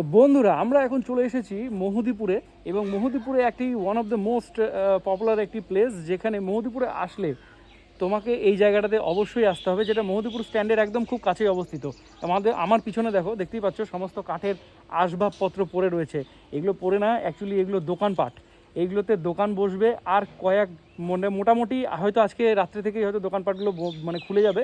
তো বন্ধুরা, আমরা এখন চলে এসেছি মহুদিপুরে এবং মহুদীপুরে একটি one of the most popular একটি প্লেস যেখানে মহুদীপুরে আসলে তোমাকে এই জায়গাটাতে অবশ্যই আসতে হবে, যেটা মহুদীপুর স্ট্যান্ডের একদম খুব কাছেই অবস্থিত। আমাদের, আমার পিছনে দেখো, দেখতেই পাচ্ছ, সমস্ত কাঠের আসবাবপত্র পড়ে রয়েছে। এগুলো পড়ে না অ্যাকচুয়ালি এগুলো দোকানপাট। এইগুলোতে দোকান বসবে, আর কয়েক মানে মোটামুটি হয়তো আজকে রাত্রে থেকেই হয়তো দোকানপাটগুলো মানে খুলে যাবে।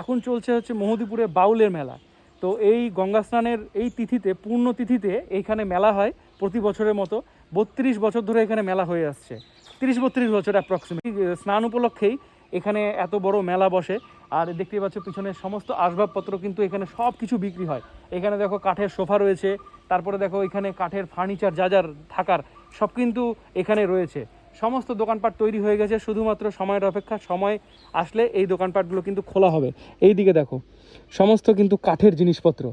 এখন চলছে হচ্ছে মহুদিপুরে বাউলের মেলা। তো এই গঙ্গা স্নানের এই তিথিতে, পূর্ণ তিথিতে এইখানে মেলা হয় প্রতি বছরের মতো। বত্রিশ বছর ধরে এখানে মেলা হয়ে আসছে। তিরিশ বত্রিশ বছর অ্যাপ্রক্সিমেট স্নান উপলক্ষেই এখানে এত বড় মেলা বসে। আর দেখতে পাচ্ছ পিছনে সমস্ত আসবাবপত্র কিন্তু এখানে সব কিছু বিক্রি হয়। এখানে দেখো কাঠের সোফা রয়েছে, তারপরে দেখো এখানে কাঠের ফার্নিচার যা যার থাকার সব কিন্তু এখানে রয়েছে। সমস্ত দোকানপাট তৈরি হয়ে গেছে, শুধুমাত্র সময়ের অপেক্ষা, সময় আসলে এই দোকানপাটগুলো কিন্তু খোলা হবে। এই দিকে দেখো, সমস্ত কিন্তু কাঠের জিনিসপত্র।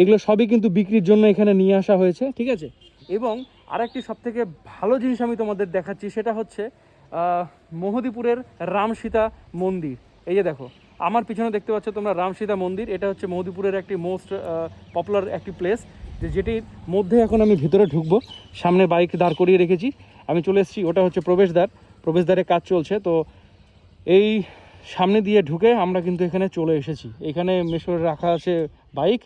এগুলো সবই কিন্তু বিক্রির জন্য এখানে নিয়ে আসা হয়েছে, ঠিক আছে? এবং আরেকটি সব থেকে ভালো জিনিস আমি তোমাদের দেখাচ্ছি, সেটা হচ্ছে মহদীপুরের রামসীতা মন্দির। এই যে দেখো, আমার পিছনে দেখতে পাচ্ছ তোমরা রামসীতা মন্দির, এটা হচ্ছে মহদিপুরের একটি মোস্ট পপুলার একটি প্লেস যে যেটির মধ্যে এখন আমি ভিতরে ঢুকবো, সামনে বাইক দাঁড় করিয়ে রেখেছি। আমি চলে এসেছি, ওটা হচ্ছে প্রবেশদ্বার। প্রবেশদ্বারে কাজ চলছে, তো এই সামনে দিয়ে ঢুকে আমরা কিন্তু এখানে চলে এসেছি। এখানে মেশোর রাখা আছে বাইক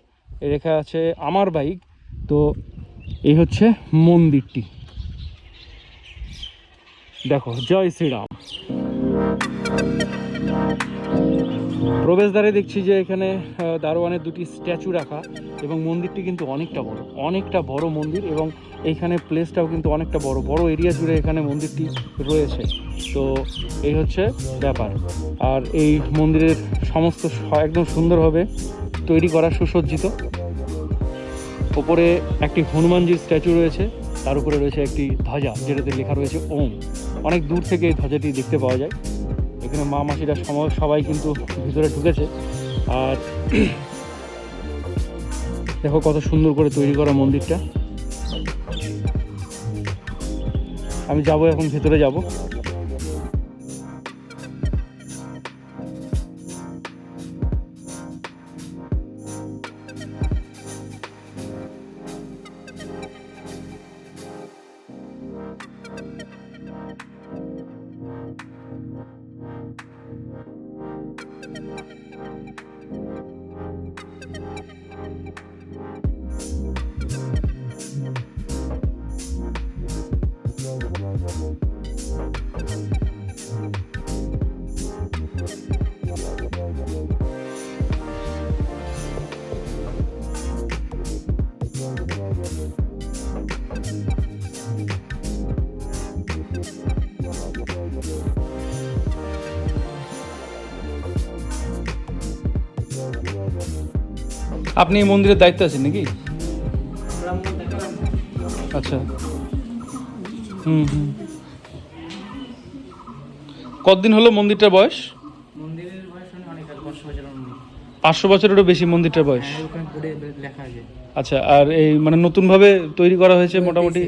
রেখা আছে আমার বাইক। তো এই হচ্ছে মন্দিরটি। দেখো, জয় শ্রীরাম। প্রবেশদ্বারে দেখছি যে এখানে দারোয়ানের দুটি স্ট্যাচু রাখা এবং মন্দিরটি কিন্তু অনেকটা বড় অনেকটা বড় মন্দির এবং এইখানে প্লেসটাও কিন্তু অনেকটা বড় বড় এরিয়া জুড়ে এখানে মন্দিরটি রয়েছে। তো এই হচ্ছে ব্যাপার। আর এই মন্দিরের সমস্ত একদম সুন্দরভাবে তৈরি করা, সুসজ্জিত। ওপরে একটি হনুমানজির স্ট্যাচু রয়েছে, তার উপরে রয়েছে একটি ধ্বজা, যেটাতে লেখা রয়েছে ওম। অনেক দূর থেকে এই ধ্বজাটি দেখতে পাওয়া যায়। এখানে মা মাসিরা সম- সবাই কিন্তু ভিতরে ঢুকেছে। আর দেখো কত সুন্দর করে তৈরি করা মন্দিরটা। আমি যাব এখন, ভেতরে যাব। আপনি এই মন্দিরের দায়িত্ব আছেন নাকি? আচ্ছা। হুম হুম। কতদিন হলো মন্দিরটার বয়স? পাঁচশো বছরেরও বেশি মন্দিরটার বয়স। আচ্ছা আর এই মানে নতুনভাবে তৈরি করা হয়েছে মোটামুটি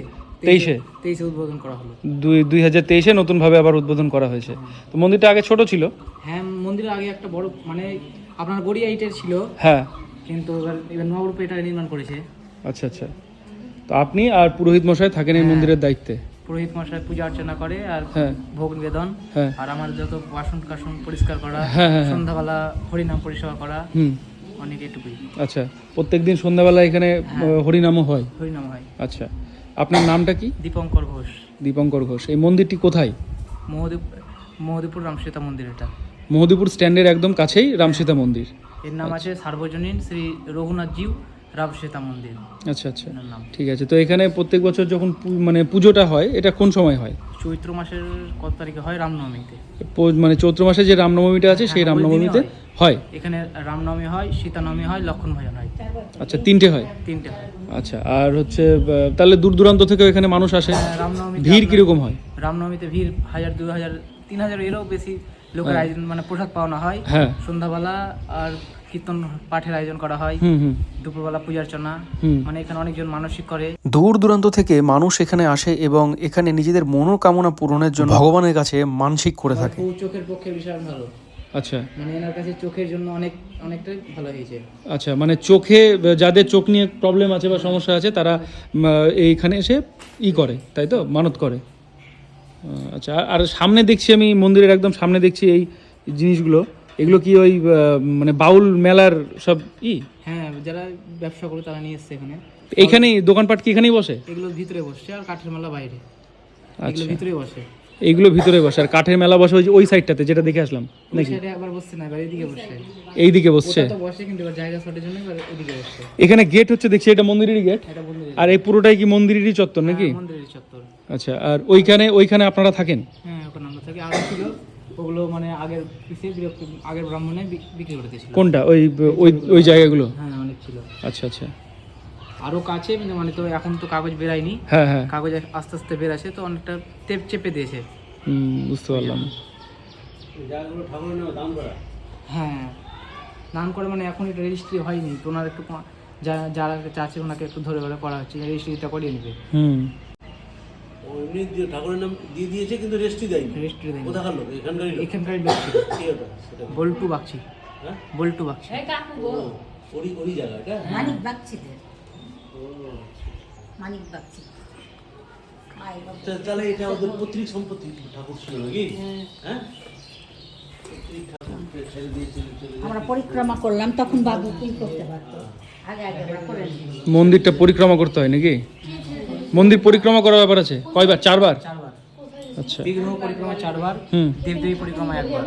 তেইশে? তেইশে উদ্বোধন করা হলো দুই দুই হাজার তেইশে নতুনভাবে আবার উদ্বোধন করা হয়েছে। তো মন্দিরটা আগে ছোট ছিল? হ্যাঁ মন্দিরের আগে একটা বড় মানে আপনার গড়িয়া ইটের ছিল। হ্যাঁ। কিন্তু এবার এবার নবরূপে এটা নির্মাণ করেছে। আচ্ছা আচ্ছা। তো আপনি আর পুরোহিত মশাই থাকেন এই মন্দিরের দায়িত্বে? পুরোহিত মশাই পূজা অর্চনা করে আর হ্যাঁ। ভোগ নিবেদন হ্যাঁ। আর আমার যত বাসন কাসন পরিষ্কার করা হ্যাঁ, হ্যাঁ, হ্যাঁ। সন্ধ্যাবেলা হরিনাম পরিষেবা করা হুম। অনেক এটুকুই। আচ্ছা প্রত্যেকদিন সন্ধ্যাবেলা এখানে হরিনামও হয়? হরিনাম হয়। আচ্ছা আপনার নামটা কি? দীপঙ্কর ঘোষ। দীপঙ্কর ঘোষ। এই মন্দিরটি কোথায়? মহদীপ মহদীপুর রামসীতা মন্দির এটা। মহদীপুর স্ট্যান্ডের একদম কাছেই রামসীতা মন্দির। এর নাম আছে সার্বজনীন শ্রী রঘুনাথ জিউ রামসীতা মন্দির। আচ্ছা আচ্ছা। নাম। ঠিক আছে তো এখানে প্রত্যেক বছর যখন পু- মানে পুজোটা হয় এটা কোন সময় হয়? চৈত্র মাসের কত তারিখে হয়? রামনবমীতে। পো- মানে চৈত্র মাসে যে রামনবমীটা আছে সেই হ্যাঁ, ওই দিনই রামনবমীতে হয়। হয়? এখানে রামনবমী হয় সীতানবমী হয় লক্ষণ ভজন হয়। আচ্ছা তিনটে হয়? তিনটে হয়। আচ্ছা আর হচ্ছে আহ, তাহলে দূর দূরান্ত থেকে এখানে মানুষ আসে? হ্যাঁ, রামনবমীতে ভিড় আপনার- কীরকম হয়? রামনবমীতে ভিড় হাজার দু হাজার তিন হাজার এরও বেশি লোকের আয়োজন মানে প্রসাদ পাওনা হয়। হ্যাঁ। সন্ধ্যাবেলা আর কীর্তন পাঠের আয়োজন করা হয়। হুম হুম। দুপুরবেলা পূজার্চনা হুম। মানে এখানে অনেকজন মানসিক করে। দূর দূরান্ত থেকে মানুষ এখানে আসে এবং এখানে নিজেদের মনোকামনা পূরণের জন্য ভগবানের কাছে মানসিক করে থাকে। চোখের পক্ষে বিশাল ভালো। আচ্ছা। মানে এনার কাছে চোখের জন্য অনেক অনেকটাই ভালো হয়েছে। আচ্ছা মানে চোখে যাদের চোখ নিয়ে প্রবলেম আছে বা সমস্যা আছে তারা এইখানে এসে ই করে তাই তো? মানত করে। আচ্ছা আর- সামনে দেখছি আমি মন্দিরের একদম সামনে দেখছি এই জিনিসগুলো। এগুলো কি ওই মানে বাউল মেলার সব ই? হ্যাঁ যারা ব্যবসা করে তারা নিয়ে এসছে এখানে। এইখানেই দোকানপাট কি এখানেই বসে? এগুলো ভিতরে বসছে আর কাঠের মালা বাইরে। এগুলো আচ্ছা। ভিতরে বসে। এইগুলো ভিতরে বসে আর কাঠের মেলা বসে ওই যে ওই সাইডটাতে যেটা দেখে আসলাম নাকি? একবার বসছে না এবার এদিকে বসছে। এই দিকে বসছে তো বসে কিন্তু জায়গা শর্টের জন্য এবার এদিকে বসছে। এখানে গেট হচ্ছে দেখছি এটা মন্দিরেরই গেট এটা মন্দিরের আর এই পুরোটাই কি মন্দিরেরই চত্বর নাকি? মন্দিরের চত্বর। আচ্ছা আর ওইখানে ওইখানে আপনারা থাকেন? হ্যাঁ ওখানে আমরা থাকি। আগে ছিল ওগুলো মানে আগের পিছিয়ে বিরক্ত আগের ব্রাহ্মণে বিক্রি করে দিয়েছিল। কোনটা? ওই ওই ওই জায়গাগুলো? হ্যাঁ অনেক ছিল। আচ্ছা আচ্ছা। আরও কাছে মানে মানে তো এখন তো কাগজ বেরায়নি। হ্যাঁ হ্যাঁ। কাগজ আস্তে আস্তে বেরাছে তো অনেকটা টেপ চেপে দিয়েছে। হুম, বুঝতে পারলাম। হ্যাঁ। দান করে মানে এখন এটা রেজিস্ট্রি হয়নি। তো ওনার একটু পা- যা- যারা চাচ্ছে ওনাকে একটু ধরে ধরে করা হচ্ছে। রেজিস্ট্রিটা করিয়ে নেবে। হুম। ও এমনি ঠাকুরের নাম দিয়ে দিয়েছে কিন্তু রেস্টই দেয়নি। রেজিস্ট্রি দেয়নি। কোথাকার লোক? এখানকারই লোক। এখানকার ব্যক্তি কি ওটা? বল্টু বাগচি। হ্যাঁ? বল্টু বাগচি। ও, ওরই ওরই জায়গা এটা? মানিক বাগচিদের। মানিক বাগচি। তাহলে এটা ওদের পৈতৃক সম্পত্তি ঠাকুর ছিল নাকি? হ্যাঁ। চলে আমরা পরিক্রমা করলাম তখন বাবু কি করতে পারতো? আগে আগে আমরা করে নিই। মন্দিরটা পরিক্রমা করতে হয় নাকি? মন্দির পরিক্রমা করার ব্যাপার আছে? কয়বার? চারবার? চারবার। আচ্ছা। বিগ্রহ পরিক্রমা চারবার দেবদেবী পরিক্রমা একবার।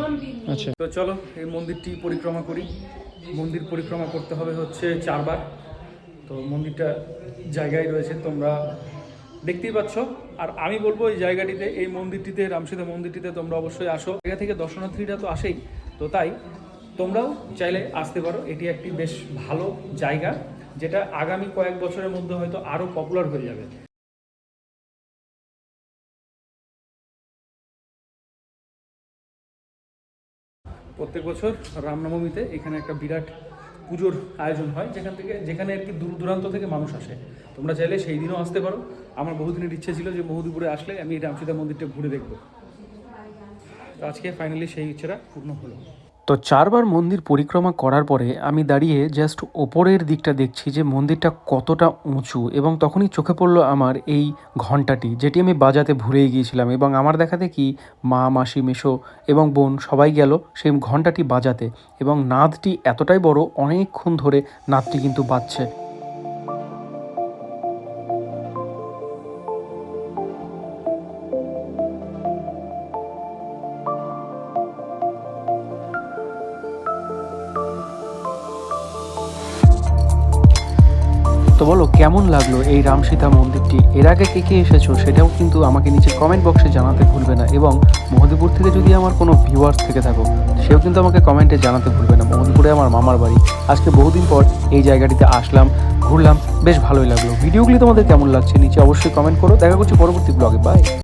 আচ্ছা। তো চলো এই মন্দিরটি পরিক্রমা করি। মন্দির পরিক্রমা করতে হবে হচ্ছে চারবার। তো মন্দিরটা জায়গায় রয়েছে তোমরা দেখতেই পাচ্ছ। আর আমি বলব এই জায়গাটিতে এই মন্দিরটিতে রামসীতা মন্দিরটিতে তোমরা অবশ্যই আসো। জায়গা থেকে দর্শনার্থীরা তো আসেই। তো তাই তোমরাও চাইলে আসতে পারো। এটি একটি বেশ ভালো জায়গা যেটা আগামী কয়েক বছরের মধ্যে হয়তো আরও পপুলার হয়ে যাবে। প্রত্যেক বছর রামনবমীতে এখানে একটা বিরাট পুজোর আয়োজন হয়, যেখান থেকে, যেখানে আর কি দূর দূরান্ত থেকে মানুষ আসে। তোমরা চাইলে সেই দিনও আসতে পারো। আমার বহুদিনের ইচ্ছে ছিল যে বহুদূপুরে আসলে আমি এই রামসীতা মন্দিরটা ঘুরে দেখব। আজকে ফাইনালি সেই ইচ্ছেটা পূর্ণ হলো। তো চারবার মন্দির পরিক্রমা করার পরে আমি দাঁড়িয়ে জাস্ট ওপরের দিকটা দেখছি যে মন্দিরটা কতটা উঁচু এবং তখনই চোখে পড়ল আমার এই ঘন্টাটি, যেটি আমি বাজাতে ভুলেই গিয়েছিলাম এবং আমার দেখাতে কি মা, মাসি মেশো এবং বোন সবাই গেল সেই ঘন্টাটি বাজাতে এবং নাদটি এতটাই বড় অনেকক্ষণ ধরে নাদটি কিন্তু বাজছে। তো বলো, কেমন লাগল এই রামসীতা মন্দিরটি? এর আগে কে কে এসেছ সেটাও কিন্তু আমাকে নিচে কমেন্ট বক্সে জানাতে ভুলবে না এবং মহদীপুর থেকে যদি আমার কোনো ভিউয়ার্স থেকে থাকো, সেও কিন্তু আমাকে কমেন্টে জানাতে ভুলবে না। মহদিপুরে আমার মামার বাড়ি। আজকে বহুদিন পর এই জায়গাটিতে আসলাম, ঘুরলাম, বেশ ভালোই লাগল। ভিডিওগুলি তোমাদের কেমন লাগছে? নিচে অবশ্যই কমেন্ট করো। দেখা করছি পরবর্তী ব্লগে বাই